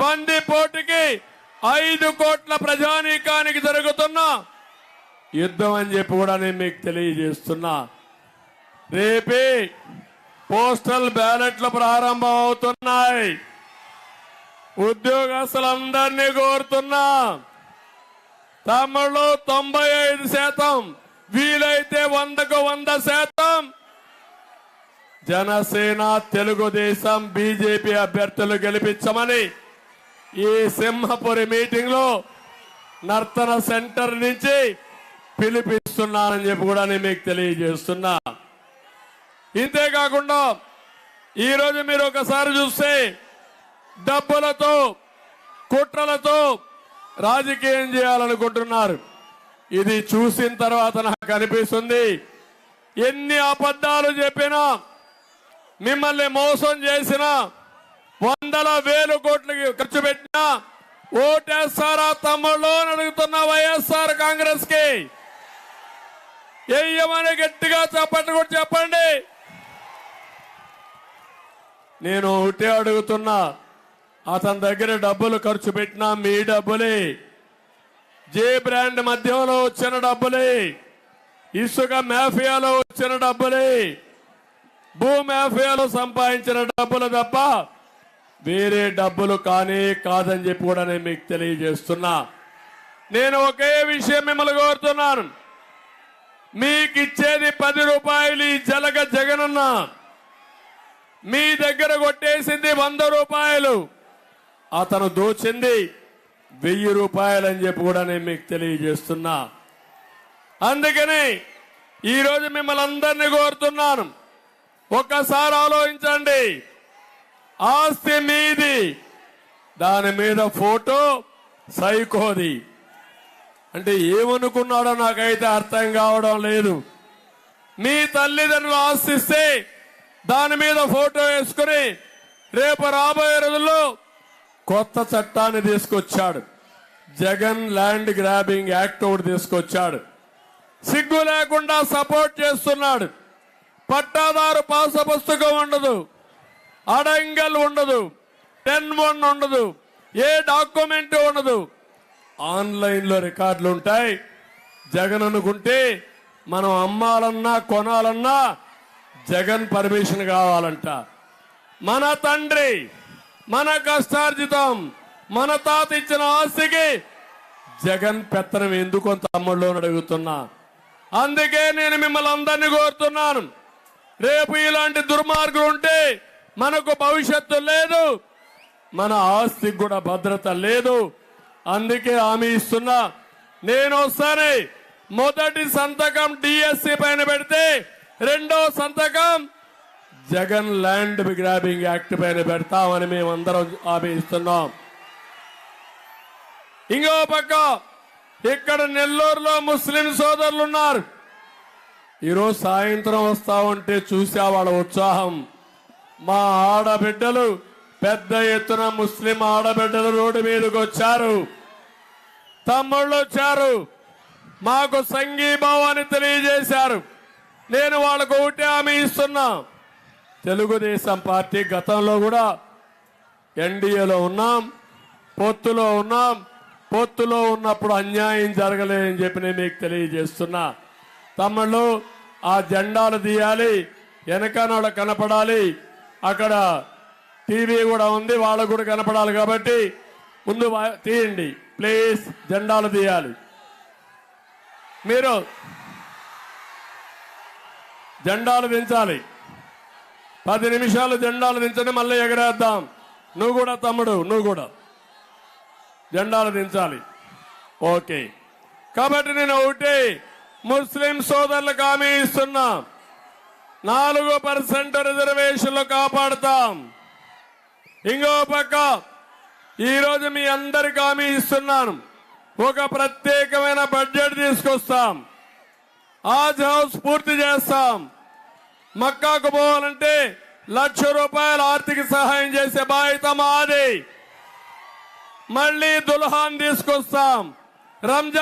బందిపోటుకి ఐదు కోట్ల ప్రజానీకానికి జరుగుతున్న యుద్ధం అని చెప్పి కూడా నేను మీకు తెలియజేస్తున్నా. రేపే పోస్టల్ బ్యాలెట్లు ప్రారంభం అవుతున్నాయి ఉద్యోగస్తులందరినీ కోరుతున్నా. తమలో తొంభై ఐదు శాతం వీలైతే వందకు వంద శాతం. జనసేన తెలుగుదేశం బీజేపీ అభ్యర్థులు గెలిపించమని ఈ సింహపురి మీటింగ్లో నర్తన సెంటర్ నుంచి పిలిపిస్తున్నానని చెప్పి కూడా నేను మీకు తెలియజేస్తున్నా. ఇంతేకాకుండా ఈరోజు మీరు ఒకసారి చూస్తే డబ్బులతో కుట్రలతో రాజకీయం చేయాలనుకుంటున్నారు. ఇది చూసిన తర్వాత నాకు అనిపిస్తుంది ఎన్ని అబద్ధాలు చెప్పినా మిమ్మల్ని మోసం చేసినా వందల వేలు కోట్లకి ఖర్చు పెట్టినా ఓటేస్తారా తమ్ముళ్ళు అని అడుగుతున్న వైఎస్ఆర్ కాంగ్రెస్కి ఏమని గట్టిగా చెప్పండి కూడా చెప్పండి. నేను ఒకటే అడుగుతున్నా అతని దగ్గర డబ్బులు ఖర్చు పెట్టినా మీ డబ్బులే. జే బ్రాండ్ మధ్యంలో వచ్చిన డబ్బులే. ఇసుక మాఫియాలో వచ్చిన డబ్బులే. భూ మాఫియాలో సంపాదించిన డబ్బులు తప్ప వేరే డబ్బులు కానీ కాదని చెప్పి కూడా నేను మీకు తెలియజేస్తున్నా. నేను ఒకే విషయం మిమ్మల్ని కోరుతున్నాను. మీకు ఇచ్చేది పది రూపాయలు ఈ జలగ జగనన్న. మీ దగ్గర కొట్టేసింది వంద రూపాయలు. అతను దోచింది వెయ్యి రూపాయలు అని చెప్పి కూడా నేను మీకు తెలియజేస్తున్నా. అందుకని ఈరోజు మిమ్మల్ని అందరినీ కోరుతున్నాను. ఒక్కసారి ఆలోచించండి. ఆస్తి మీది. దాని మీద ఫోటో సైకోది. అంటే ఏమనుకున్నాడో నాకైతే అర్థం కావడం లేదు. మీ తల్లిదండ్రులు ఆస్తిస్తే దాని మీద ఫోటో వేసుకుని రేపు రాబోయే రోజుల్లో కొత్త చట్టాన్ని తీసుకొచ్చాడు. జగన్ ల్యాండ్ గ్రాబింగ్ యాక్ట్ ఒకటి తీసుకొచ్చాడు. సిగ్గు లేకుండా సపోర్ట్ చేస్తున్నాడు. పట్టాదారు పాస పుస్తకం ఉండదు. అడంగల్ ఉండదు. టెన్ వన్ ఉండదు. ఏ డాక్యుమెంట్ ఉండదు. ఆన్లైన్లో రికార్డులు ఉంటాయి. జగన్ అనుకుంటే మనం అమ్మాలన్నా కొనాలన్నా జగన్ పర్మిషన్ కావాలంట. మన తండ్రి మన కష్టార్జితం మన తాత ఇచ్చిన ఆస్తికి జగన్ పెత్తనం ఎందుకు తమ్ముళ్ళు అడుగుతున్నా. అందుకే నేను మిమ్మల్ని అందరినీ కోరుతున్నాను. రేపు ఇలాంటి దుర్మార్గులు ఉంటే మనకు భవిష్యత్తు లేదు. మన ఆస్తికి కూడా భద్రత లేదు. అందుకే హామీ ఇస్తున్నా. నేను ఒకసారి మొదటి సంతకం డిఎస్సి పైన పెడితే రెండో సంతకం జగన్ ల్యాండ్ గ్రాబింగ్ యాక్ట్ పైన పెడతామని మేమందరం హామీ ఇస్తున్నాం. ఇంకో పక్క ఇక్కడ నెల్లూరులో ముస్లిం సోదరులు ఉన్నారు. ఈరోజు సాయంత్రం వస్తా ఉంటే చూసా వాళ్ళ ఉత్సాహం. మా ఆడబిడ్డలు పెద్ద ఎత్తున ముస్లిం ఆడబిడ్డలు రోడ్డు మీదకి వచ్చారు. తమ్ముళ్ళు వచ్చారు. మాకు సంఘీభావాన్ని తెలియజేశారు. నేను వాళ్ళకు ఒకటి హామీ ఇస్తున్నా. తెలుగుదేశం పార్టీ గతంలో కూడా ఎన్డీఏలో ఉన్నాం పొత్తులో ఉన్నాం పొత్తులో ఉన్నప్పుడు అన్యాయం జరగలేదని చెప్పి నేను మీకు తెలియజేస్తున్నా. తమ్ముళ్ళు ఆ జెండాలు తీయాలి వెనకనోడ కనపడాలి అక్కడ టీవీ కూడా ఉంది వాళ్ళకు కూడా కనపడాలి కాబట్టి ముందు తీయండి. ప్లీజ్ జెండాలు తీయాలి. మీరు జెండాలు దించాలి. పది నిమిషాలు జెండాలు దించండి మళ్ళీ ఎగరేద్దాం. నువ్వు కూడా తమ్ముడు నువ్వు కూడా. జెండాలు దించాలి. ఓకే. కాబట్టి నేను ఒకటి ముస్లిం సోదరులకు హామీ ఇస్తున్నా. నాలుగు పర్సెంట్ రిజర్వేషన్లు కాపాడుతాం. ఇంకో పక్క ఈరోజు మీ అందరికి హామీ ఇస్తున్నాను. ఒక ప్రత్యేకమైన బడ్జెట్ తీసుకొస్తాం. ఆజ్ హౌస్ పూర్తి చేస్తాం. మక్కాకు పోవాలంటే లక్ష రూపాయల ఆర్థిక సహాయం చేసే బాధ్యత మాది. మళ్ళీ దుల్హాన్ తీసుకొస్తాం. రంజాన్